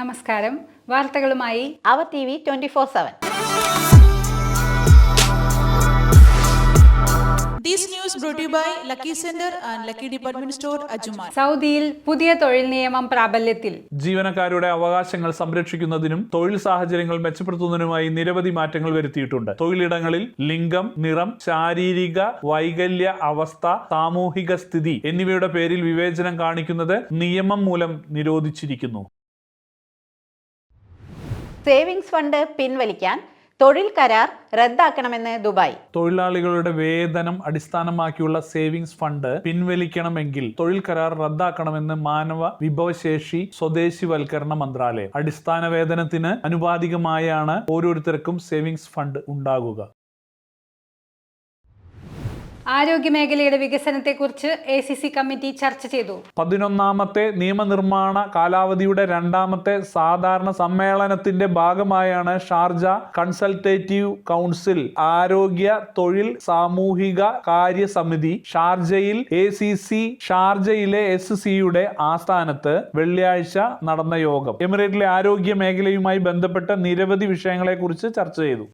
നമസ്കാരം. വാർത്തകളുമായി അവ T V twenty four seven. This news brought to you by Lucky Center and Lucky Department Store, Ajuma. സൗദിയിൽ പുതിയ തൊഴിൽ നിയമം പ്രാബല്യത്തിൽ. ജീവനക്കാരുടെ അവകാശങ്ങൾ സംരക്ഷിക്കുന്നതിനും തൊഴിൽ സാഹചര്യങ്ങൾ മെച്ചപ്പെടുത്തുന്നതിനുമായി നിരവധി മാറ്റങ്ങൾ വരുത്തിയിട്ടുണ്ട്. തൊഴിലിടങ്ങളിൽ ലിംഗം നിറം ശാരീരിക വൈകല്യ അവസ്ഥ സാമൂഹിക സ്ഥിതി എന്നിവയുടെ പേരിൽ വിവേചനം കാണിക്കുന്നത് നിയമം മൂലം നിരോധിച്ചിരിക്കുന്നു. സേവിങ്സ് ഫണ്ട് പിൻവലിക്കാൻ തൊഴിൽ കരാർ റദ്ദാക്കണമെന്ന് ദുബായ്. തൊഴിലാളികളുടെ വേതനം അടിസ്ഥാനമാക്കിയുള്ള സേവിങ്സ് ഫണ്ട് പിൻവലിക്കണമെങ്കിൽ തൊഴിൽ കരാർ റദ്ദാക്കണമെന്ന് മാനവ വിഭവശേഷി സ്വദേശിവൽക്കരണ മന്ത്രാലയം. അടിസ്ഥാന വേതനത്തിന് അനുപാതികമായാണ് ഓരോരുത്തർക്കും സേവിങ്സ് ഫണ്ട് ഉണ്ടാകുക. ആരോഗ്യ മേഖലയുടെ വികസനത്തെക്കുറിച്ച് എ സി സി കമ്മിറ്റി ചർച്ച ചെയ്തു. പതിനൊന്നാമത്തെ നിയമനിർമ്മാണ കാലാവധിയുടെ രണ്ടാമത്തെ സാധാരണ സമ്മേളനത്തിന്റെ ഭാഗമായാണ് ഷാർജ കൺസൾട്ടേറ്റീവ് കൗൺസിൽ ആരോഗ്യ തൊഴിൽ സാമൂഹിക കാര്യ സമിതി ഷാർജയിൽ എ സി സി ഷാർജയിലെ എസ് സിയുടെ ആസ്ഥാനത്ത് വെള്ളിയാഴ്ച നടന്ന യോഗം. എമിറേറ്റിലെ ആരോഗ്യ മേഖലയുമായി ബന്ധപ്പെട്ട നിരവധി വിഷയങ്ങളെക്കുറിച്ച് ചർച്ച ചെയ്തു.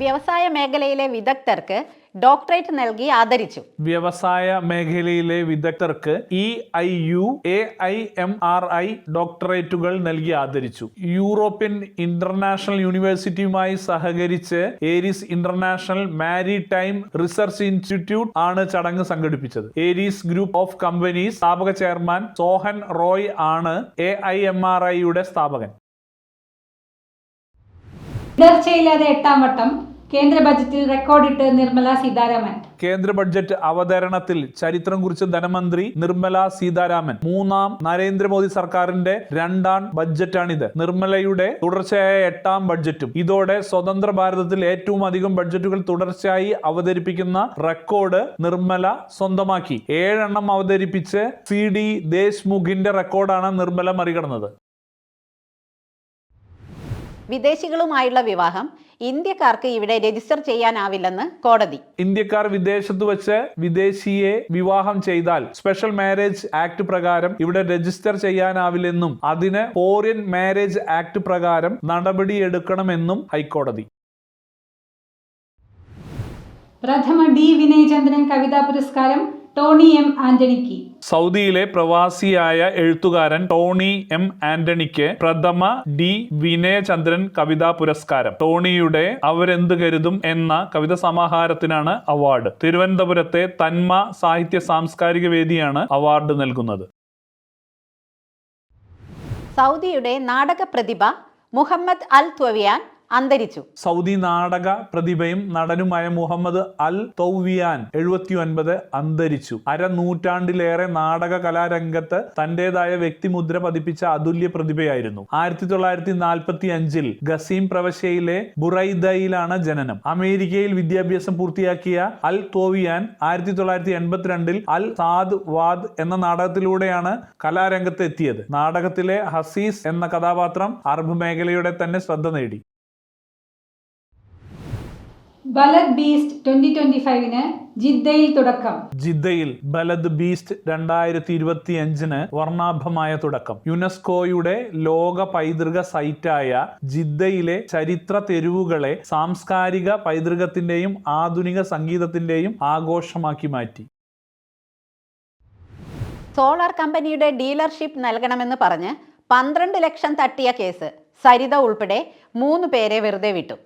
വ്യവസായ മേഖലയിലെ വിദഗ്ധർക്ക് ഡോക്ടറേറ്റ് നൽകി ആദരിച്ചു. വ്യവസായ മേഖലയിലെ വിദഗ്ധർക്ക് E I U A I M R I ഡോക്ടറേറ്റുകൾ നൽകി ആദരിച്ചു. യൂറോപ്യൻ ഇന്റർനാഷണൽ യൂണിവേഴ്സിറ്റിയുമായി സഹകരിച്ച് Aries international maritime research institute ആണ് ചടങ്ങ് സംഘടിപ്പിച്ചത്. ഏരീസ് ഗ്രൂപ്പ് ഓഫ് കമ്പനീസ് സ്ഥാപക ചെയർമാൻ സോഹൻ റോയ് ആണ് എ ഐ എം ആർ ഐയുടെ സ്ഥാപകൻ. തുടർച്ചയില്ലാതെ എട്ടാം വട്ടം കേന്ദ്ര ബജറ്റിൽ റെക്കോർഡിട്ട് നിർമ്മല സീതാരാമൻ. കേന്ദ്ര ബഡ്ജറ്റ് അവതരണത്തിൽ ചരിത്രം കുറിച്ച ധനമന്ത്രി നിർമ്മല സീതാരാമൻ. മൂന്നാം നരേന്ദ്രമോദി സർക്കാരിന്റെ രണ്ടാം ബഡ്ജറ്റാണിത്. നിർമ്മലയുടെ തുടർച്ചയായ എട്ടാം ബഡ്ജറ്റും ഇതോടെ സ്വതന്ത്ര ഭാരതത്തിൽ ഏറ്റവും അധികം ബഡ്ജറ്റുകൾ തുടർച്ചയായി അവതരിപ്പിക്കുന്ന റെക്കോർഡ് നിർമ്മല സ്വന്തമാക്കി. ഏഴെണ്ണം അവതരിപ്പിച്ച് സി ഡി ദേശ്മുഖിന്റെ റെക്കോർഡാണ് നിർമ്മല മറികടന്നത്. വിദേശികളുമായുള്ള വിവാഹം ഇന്ത്യക്കാർക്ക് ഇവിടെ രജിസ്റ്റർ ചെയ്യാനാവില്ലെന്ന് കോടതി. ഇന്ത്യക്കാർ വിദേശത്ത് വെച്ച് വിദേശിയെ വിവാഹം ചെയ്താൽ സ്പെഷ്യൽ മാരേജ് ആക്ട് പ്രകാരം ഇവിടെ രജിസ്റ്റർ ചെയ്യാനാവില്ലെന്നും അതിന് ഫോറിയൻ മാരേജ് ആക്ട് പ്രകാരം നടപടിയെടുക്കണമെന്നും ഹൈക്കോടതി. പ്രഥമ ഡി വിനയചന്ദ്രൻ കവിതാ പുരസ്കാരം ടോണി എം ആന്റണിക്ക്. സൗദിയിലെ പ്രവാസിയായ എഴുത്തുകാരൻ ടോണി എം ആന്റണിക്ക് പ്രഥമ ഡി വിനയചന്ദ്രൻ കവിതാ പുരസ്കാരം. ടോണിയുടെ അവരെന്ത് കരുതും എന്ന കവിത സമാഹാരത്തിനാണ് അവാർഡ്. തിരുവനന്തപുരത്തെ തന്മ സാഹിത്യ സാംസ്കാരിക വേദിയാണ് അവാർഡ് നൽകുന്നത്. സൗദിയുടെ നാടക പ്രതിഭ മുഹമ്മദ് അൽ ത്വവിയാൻ അന്തരിച്ചു. സൗദി നാടക പ്രതിഭയും നടനുമായ മുഹമ്മദ് അൽ തൗവിയാൻ എഴുപത്തി ഒൻപത് അന്തരിച്ചു അരനൂറ്റാണ്ടിലേറെ നാടക കലാരംഗത്ത് തന്റേതായ വ്യക്തിമുദ്ര പതിപ്പിച്ച അതുല്യ പ്രതിഭയായിരുന്നു. ആയിരത്തി തൊള്ളായിരത്തി നാൽപ്പത്തി അഞ്ചിൽ ഗസീം പ്രവശ്യയിലെ ബുറൈദയിലാണ് ജനനം. അമേരിക്കയിൽ വിദ്യാഭ്യാസം പൂർത്തിയാക്കിയ അൽ തോവിയാൻ ആയിരത്തി തൊള്ളായിരത്തി എൺപത്തിരണ്ടിൽ അൽ സാദ് വാദ് എന്ന നാടകത്തിലൂടെയാണ് കലാരംഗത്ത് എത്തിയത് നാടകത്തിലെ ഹസീസ് എന്ന കഥാപാത്രം അറബ് മേഖലയുടെ തന്നെ ശ്രദ്ധ നേടി. ബലത് ബീസ്റ്റ് ട്വന്റി ട്വന്റി ഫൈവിന് ജിദ്ദയിൽ തുടക്കം. ജിദ്ദയിൽ ബലദ് ബീസ്റ്റ് രണ്ടായിരത്തി ഇരുപത്തി അഞ്ചിന് വർണാഭമായ തുടക്കം. യുനെസ്കോയുടെ ലോക പൈതൃക സൈറ്റായ ജിദ്ദയിലെ ചരിത്ര തെരുവുകളെ സാംസ്കാരിക പൈതൃകത്തിന്റെയും ആധുനിക സംഗീതത്തിന്റെയും ആഘോഷമാക്കി മാറ്റി. സോളാർ കമ്പനിയുടെ ഡീലർഷിപ്പ് നൽകണമെന്ന് പറഞ്ഞ് പന്ത്രണ്ട് ലക്ഷം തട്ടിയ കേസ്. സരിത ഉൾപ്പെടെ മൂന്ന് പേരെ വെറുതെ വിട്ടു.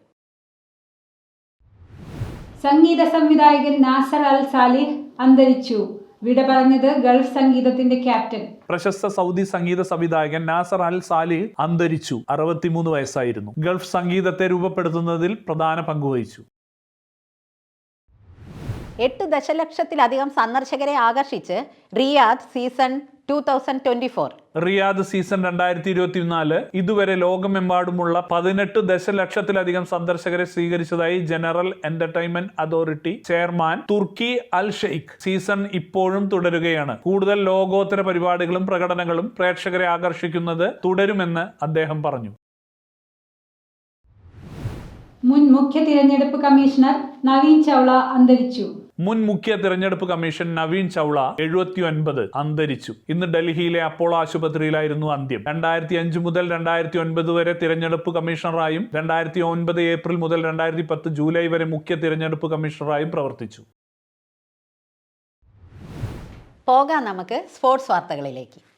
സംഗീത സംവിധായകൻ നാസർ അൽ സാലിഹ് അന്തരിച്ചു. വിട പറഞ്ഞത് ഗൾഫ് സംഗീതത്തിന്റെ ക്യാപ്റ്റൻ. പ്രശസ്ത സൗദി സംഗീത സംവിധായകൻ നാസർ അൽ സാലി അന്തരിച്ചു. അറുപത്തിമൂന്ന് വയസ്സായിരുന്നു. ഗൾഫ് സംഗീതത്തെ രൂപപ്പെടുത്തുന്നതിൽ പ്രധാന പങ്കുവഹിച്ചു എട്ട് ദശലക്ഷത്തിലധികം സന്ദർശകരെ ആകർഷിച്ച് Riyadh season two thousand twenty four Riyadh season രണ്ടായിരത്തി ഇരുപത്തിനാല് ഇതുവരെ ലോകമെമ്പാടുമുള്ള പതിനെട്ട് ദശലക്ഷത്തിലധികം സന്ദർശകരെ സ്വീകരിച്ചതായി general entertainment authority chairman Turki al Sheikh season ഇപ്പോഴും തുടരുകയാണ്. കൂടുതൽ ലോകോത്തര പരിപാടികളും പ്രകടനങ്ങളും പ്രേക്ഷകരെ ആകർഷിക്കുന്നത് തുടരുമെന്ന് അദ്ദേഹം പറഞ്ഞു. മുൻ മുഖ്യ തിരഞ്ഞെടുപ്പ് കമ്മീഷണർ നവീൻ ചൗള അന്തരിച്ചു. മുൻ മുഖ്യ തിരഞ്ഞെടുപ്പ് കമ്മീഷൻ നവീൻ ചൗള എഴുപത്തി ഒൻപത് അന്തരിച്ചു. ഇന്ന് ഡൽഹിയിലെ അപ്പോളോ ആശുപത്രിയിലായിരുന്നു അന്ത്യം. രണ്ടായിരത്തി അഞ്ച് മുതൽ രണ്ടായിരത്തി ഒൻപത് വരെ തിരഞ്ഞെടുപ്പ് കമ്മീഷണറായും രണ്ടായിരത്തി ഒൻപത് ഏപ്രിൽ മുതൽ രണ്ടായിരത്തി പത്ത് ജൂലൈ വരെ മുഖ്യ തിരഞ്ഞെടുപ്പ് കമ്മീഷണറായും പ്രവർത്തിച്ചു. പോകാം നമുക്ക് സ്പോർട്സ് വാർത്തകളിലേക്ക്.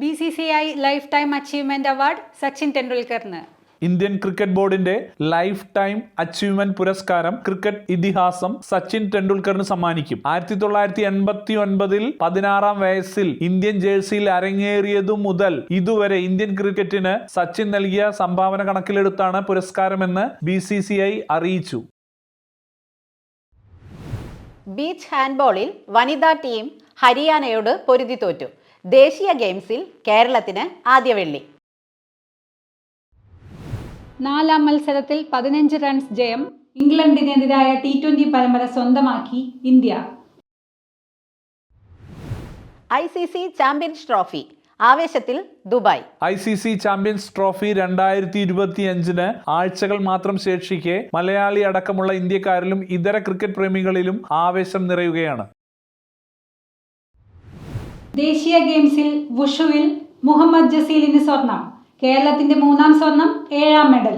B C C I lifetime achievement award Sachin ടെണ്ടുൽക്കറിന്. Indian cricket ബോർഡിന്റെ ലൈഫ് ടൈം അച്ചീവ്മെന്റ് പുരസ്കാരം ക്രിക്കറ്റ് ഇതിഹാസം സച്ചിൻ ടെണ്ടുൽക്കറിന് സമ്മാനിക്കും. ആയിരത്തി തൊള്ളായിരത്തി എൺപത്തി ഒൻപതിൽ പതിനാറാം വയസ്സിൽ ഇന്ത്യൻ ജേഴ്സിയിൽ അരങ്ങേറിയതു മുതൽ ഇതുവരെ ഇന്ത്യൻ ക്രിക്കറ്റിന് സച്ചിൻ നൽകിയ സംഭാവന കണക്കിലെടുത്താണ് പുരസ്കാരമെന്ന് ബി സി സി ഐ അറിയിച്ചു. ബീച്ച് ഹാൻഡ്ബോളിൽ വനിതാ ടീം ഹരിയാനയോട് പൊരുതി തോറ്റു. ദേശീയ ഗെയിംസിൽ കേരളത്തിന് ആദ്യ വെള്ളി. നാലാം മത്സരത്തിൽ പതിനഞ്ച് റൺസ് ജയം ഇംഗ്ലണ്ടിനെതിരായ ടി ട്വന്റി പരമ്പര സ്വന്തമാക്കി India. I C C champions trophy ആവേശത്തിൽ Dubai. I C C champions trophy രണ്ടായിരത്തി ഇരുപത്തി അഞ്ചിന് ആഴ്ചകൾ മാത്രം ശേഷിക്കെ മലയാളി അടക്കമുള്ള ഇന്ത്യക്കാരിലും ഇതര ക്രിക്കറ്റ് പ്രേമികളിലും ആവേശം നിറയുകയാണ്. ദേശീയ ഗെയിംസിൽ വുഷുവിൽ മുഹമ്മദ് ജസീലിന് സ്വർണം കേരളത്തിന്റെ മൂന്നാം സ്വർണം ഏഴാം മെഡൽ.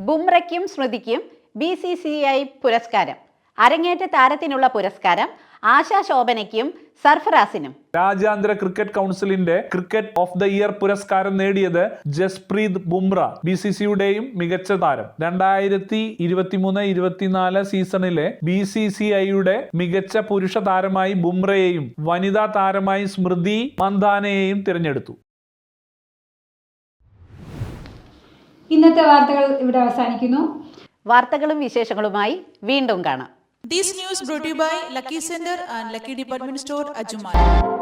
ബുംറയ്ക്കും സ്മൃതിക്കും ബി സി സി ഐ പുരസ്കാരം. അരങ്ങേറ്റ താരത്തിനുള്ള പുരസ്കാരം ആശാ ശോഭനയ്ക്കും സർഫറാസിനും. രാജ്യാന്തര ക്രിക്കറ്റ് കൗൺസിലിന്റെ ക്രിക്കറ്റ് ഓഫ് ദ ഇയർ പുരസ്കാരം നേടിയത് ജസ്പ്രീത് ബുംറ ബി സി സിയുടെയും മികച്ച താരം. രണ്ടായിരത്തി ഇരുപത്തിമൂന്ന് ഇരുപത്തിനാല് സീസണിലെ ബി സി സി ഐയുടെ മികച്ച പുരുഷ താരമായി ബുംറയെയും വനിതാ താരമായി സ്മൃതി മന്ദാനയെയും തിരഞ്ഞെടുത്തു. ഇന്നത്തെ വാർത്തകൾ ഇവിടെ അവസാനിക്കുന്നു. വാർത്തകളും വിശേഷങ്ങളുമായി വീണ്ടും കാണാം. These news brought to you by Lucky Sender and Lucky Department Store, Ajuman.